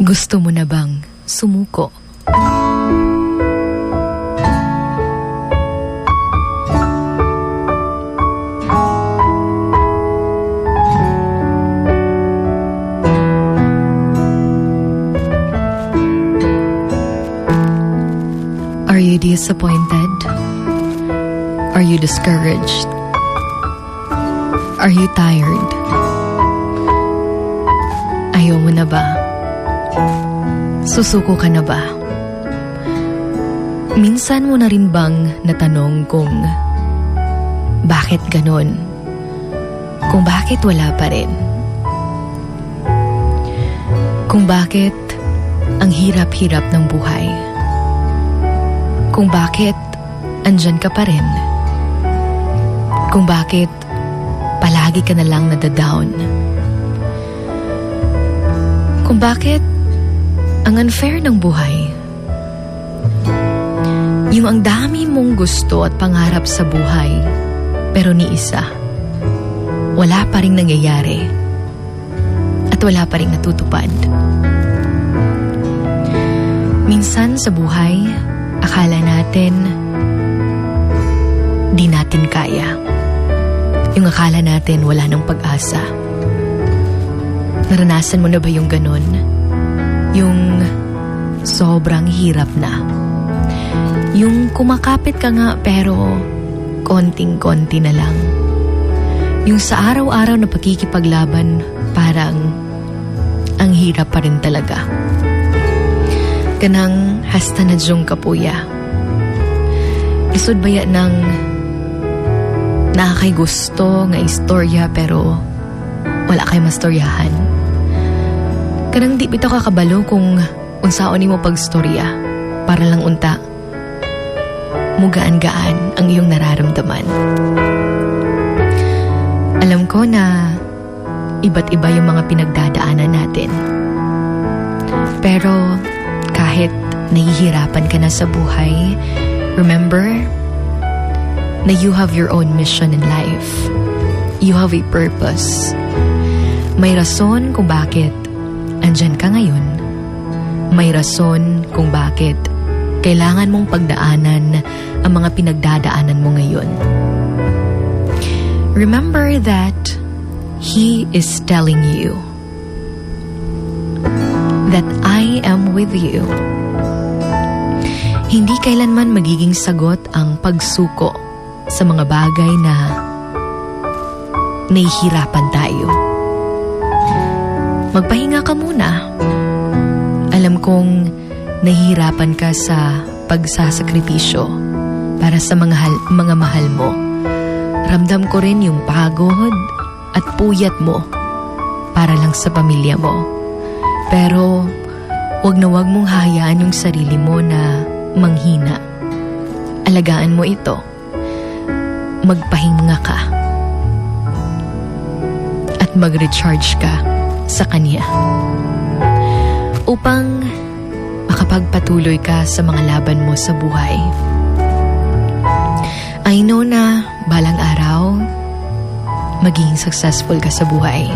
Gusto mo na bang sumuko? Are you disappointed? Are you discouraged? Are you tired? Ayaw mo na ba? Susuko ka na ba? Minsan mo na rin bang natanong kung bakit ganon? Kung bakit wala pa rin? Kung bakit ang hirap-hirap ng buhay? Kung bakit andyan ka pa rin? Kung bakit palagi ka na lang nadadown? Kung bakit ang unfair ng buhay? Yung ang dami mong gusto at pangarap sa buhay, pero ni isa, wala pa rin nangyayari at wala pa rin natutupad. Minsan sa buhay, akala natin di natin kaya. Yung akala natin wala ng pag-asa. Naranasan mo na ba yung ganun? Yung sobrang hirap na. Yung kumakapit ka nga pero konting-konti na lang. Yung sa araw-araw na pagkikipaglaban parang ang hirap pa rin talaga. Kanang hasta na diyong kapuya. Isod baya ng nakakay gusto nga istorya pero wala kay mastoryahan. Kanang di bitaw kakabalo kung unsaon ni mo pagstorya para lang unta mugaan-gaan ang iyong nararamdaman. Alam ko na iba't iba yung mga pinagdadaanan natin. Pero kahit nahihirapan ka na sa buhay, remember na you have your own mission in life. You have a purpose. May rason kung bakit andyan ka ngayon. May rason kung bakit kailangan mong pagdaanan ang mga pinagdadaanan mo ngayon. Remember that He is telling you that I am with you. Hindi kailanman magiging sagot ang pagsuko sa mga bagay na nahihirapan tayo. Magpahinga ka muna. Alam kong nahihirapan ka sa pagsasakripisyo para sa mga, hal- mga mahal mo. Ramdam ko rin yung pagod at puyat mo para lang sa pamilya mo. Pero wag na wag mong hahayaan yung sarili mo na manghina. Alagaan mo ito. Magpahinga ka. At mag-recharge ka sa Kanya. Upang makapagpatuloy ka sa mga laban mo sa buhay. I know na balang araw, magiging successful ka sa buhay.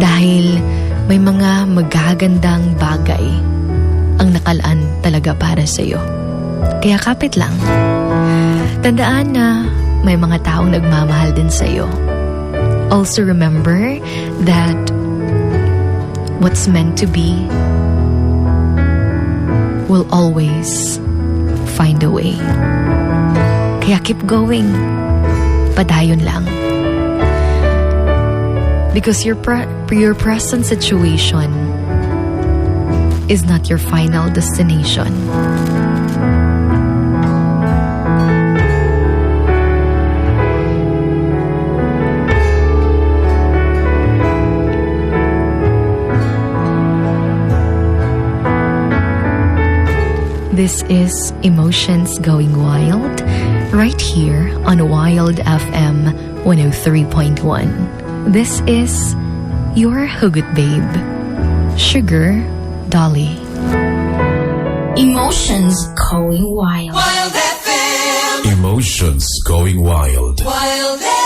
Dahil may mga magagandang bagay ang nakalaan talaga para sa iyo. Kaya kapit lang. Tandaan na may mga taong nagmamahal din sa iyo. Also remember that what's meant to be will always find a way. Kaya keep going. Padayon lang. Because your, pre- your present situation is not your final destination. This is Emotions Going Wild, right here on Wild FM 103.1. This is your Hugot Babe, Sugar Dolly. Emotions going wild. Wild FM. Emotions going wild. Wild FM.